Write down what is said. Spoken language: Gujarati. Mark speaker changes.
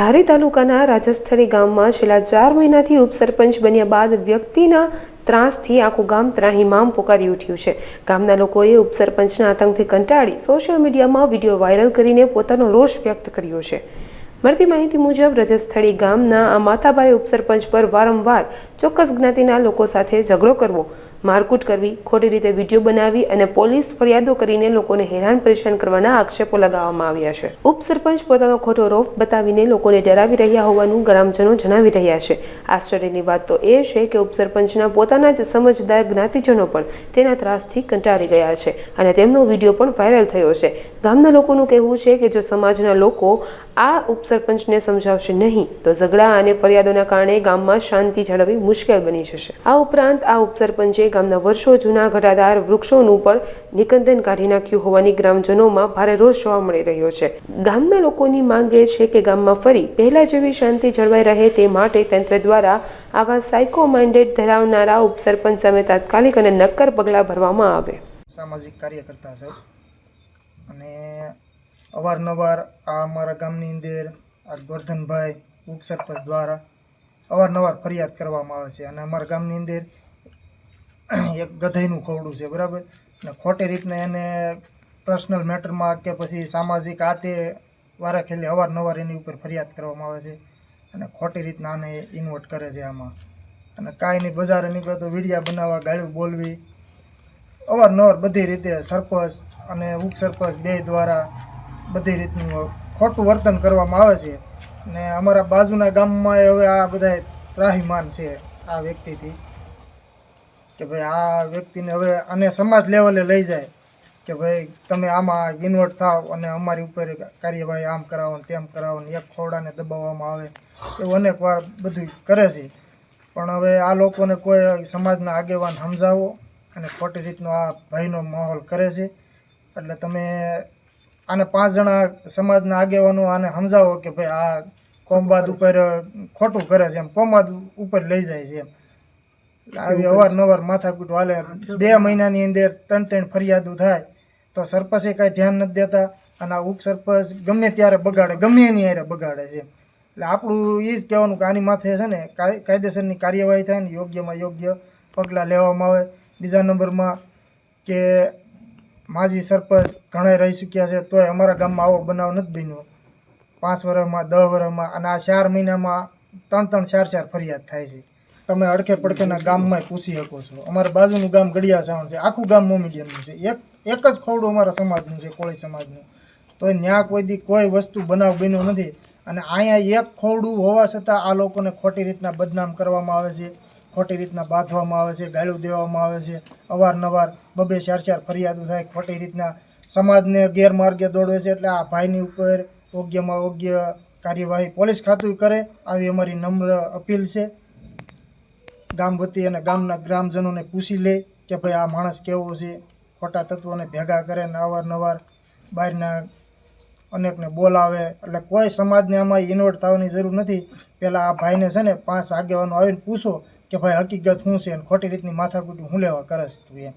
Speaker 1: ધારી તાલુકાના રાજસ્થળી ગામમાં છેલ્લા ચાર મહિનાથી ઉપસરપંચ બન્યા બાદ વ્યક્તિના ત્રાસથી આખું ગામ ત્રાહીમામ પોકારી ઉઠ્યું છે. ગામના લોકોએ ઉપસરપંચના આતંકથી કંટાળી સોશિયલ મીડિયામાં વીડિયો વાયરલ કરીને પોતાનો રોષ વ્યક્ત કર્યો છે. મળતી માહિતી મુજબ, રજસ્થળી ગામના આ માતાભાઈ ઉપસરપંચ પર વારંવાર ચોક્કસ જ્ઞાતિના લોકો સાથે ઝઘડો કરવો, મારકૂટ કરવી, ખોટી રીતે વીડિયો બનાવી અને પોલીસ ફરિયાદો કરીને લોકોને હેરાન પરેશાન કરવાના આક્ષેપો લગાવવામાં આવ્યા છે. ઉપસરપંચ પોતાનો ખોટો રોફ બતાવીને લોકોને ડરાવી રહ્યા હોવાનું ગ્રામજનો જણાવી રહ્યા છે. આશ્ચર્યની વાત તો એ છે કે ઉપસરપંચના પોતાના જ સમજદાર જ્ઞાતિજનો પણ તેના ત્રાસથી કંટાળી ગયા છે અને તેમનો વીડિયો પણ વાયરલ થયો છે. ગામના લોકોનું કહેવું છે કે જો સમાજના લોકો આ ઉપસરપંચને સમજાવશે નહીં, તો ઝઘડા અને ફરિયાદોના કારણે ગામમાં શાંતિ જાળવવી મુશ્કેલ બની જશે. આ ઉપરાંત આ ઉપસરપંચે ગામના વર્ષો જૂના ઘટાદાર વૃક્ષોનું પણ નિકંદન કાઢી નાખ્યું હોવાની ગ્રામજનોમાં ભારે રોષ જોવા મળી રહ્યો છે. ગામના લોકોની માંગ એ છે કે ગામમાં ફરી પહેલા જેવી શાંતિ જળવાઈ રહે તે માટે તંત્ર દ્વારા આવા સાયકો માઇન્ડેડ ધરાવનારા ઉપસરપંચ સામે તાત્કાલિક અને નક્કર પગલાં ભરવામાં આવે.
Speaker 2: સામાજિક કાર્યકર્તા છે અને અવારનવાર આ અમારા ગામની અંદર આ ગોરધનભાઈ ઉપસરપંચ દ્વારા અવારનવાર ફરિયાદ કરવામાં આવે છે અને અમારા ગામની અંદર એક ગધાઈનું ખોવડું છે, બરાબર? અને ખોટી રીતના એને પર્સનલ મેટરમાં કે પછી સામાજિક આ તે વારા ખેલી અવારનવાર એની ઉપર ફરિયાદ કરવામાં આવે છે અને ખોટી રીતના આને ઇન્વર્ટ કરે છે આમાં. અને કાંઈ નહીં, બજારે નીકળે તો વિડીયા બનાવવા ગાળું બોલવી. અવારનવાર બધી રીતે સરપંચ અને ઉપસરપંચ બે દ્વારા બધી રીતનું ખોટું વર્તન કરવામાં આવે છે. ને અમારા બાજુના ગામમાં હવે આ બધા ત્રાહીમાન છે, આ વ્યક્તિથી. કે ભાઈ આ વ્યક્તિને હવે અને સમાજ લેવલે લઈ જાય. કે ભાઈ તમે આમાં ઇન્વર્ટ થાવ અને અમારી ઉપર કાર્યવાહી આમ કરાવો ને તેમ કરાવો ને એક ખોડાને દબાવવામાં આવે. એવું અનેક વાર બધું કરે છે. પણ હવે આ લોકોને કોઈ સમાજના આગેવાન સમજાવો અને ખોટી રીતનો આ ભયનો માહોલ કરે છે. એટલે તમે આને પાંચ જણા સમાજના આગેવાનો આને સમજાવો કે ભાઈ આ કોમબાદ ઉપર ખોટું કરે છે એમ. કોમબાદ ઉપર લઈ જાય છે એમ. આવી અવારનવાર માથાકૂટ વાલે બે મહિનાની અંદર ત્રણ ત્રણ ફરિયાદો થાય તો સરપંચે કાંઈ ધ્યાન નથી દેતા અને આ ઉપસરપંચ ગમે ત્યારે બગાડે ગમે એની હારે બગાડે છે એટલે આપણું એ જ કહેવાનું કે આની માથે છે ને કાય- કાયદેસરની કાર્યવાહી થાય ને યોગ્યમાં યોગ્ય પગલાં લેવામાં આવે. બીજા નંબરમાં કે માજી સરપંચ ઘણા રહી ચૂક્યા છે, તોય અમારા ગામમાં આવો બનાવ નથી બન્યો. પાંચ વર્ષમાં દસ વર્ષમાં અને આ ચાર મહિનામાં ત્રણ ત્રણ ચાર ચાર ફરિયાદ થાય છે. તમે અડખે પડખેના ગામમાં પૂછી શકો છો. અમારા બાજુનું ગામ ગડિયા સાવણ છે, આખું ગામ મોમીડિયનનું છે. એક એક જ ખવડું અમારા સમાજનું છે, કોળી સમાજનું. તો ન્યા કોઈ દી કોઈ વસ્તુ બનાવ બન્યો નથી. અને અહીંયા એક ખોડું હોવા છતાં આ લોકોને ખોટી રીતના બદનામ કરવામાં આવે છે. ખોટી રીતના બાંધવામાં આવે છે, ગાળું દેવામાં આવે છે, અવારનવાર બબે ચાર ચાર ફરિયાદો થાય, ખોટી રીતના સમાજને ગેરમાર્ગે દોડવે છે, એટલે આ ભાઈની ઉપર યોગ્યમાં યોગ્ય કાર્યવાહી પોલીસ ખાતું કરે, આવી અમારી નમ્ર અપીલ છે. ગામ વતી અને ગામના ગ્રામજનોને પૂછી લે કે ભાઈ આ માણસ કેવો છે, ખોટા તત્વોને ભેગા કરે ને અવારનવાર બહારના અનેકને બોલાવે, એટલે કોઈ સમાજને આમાં ઇન્વર્ટ થવાની જરૂર નથી. પહેલાં આ ભાઈને છે ને પાંચ આગેવાનો આવીને પૂછો કે ભાઈ હકીકત શું છે અને ખોટી રીતની માથાકૂટી હું લેવા કરસ તું એમ.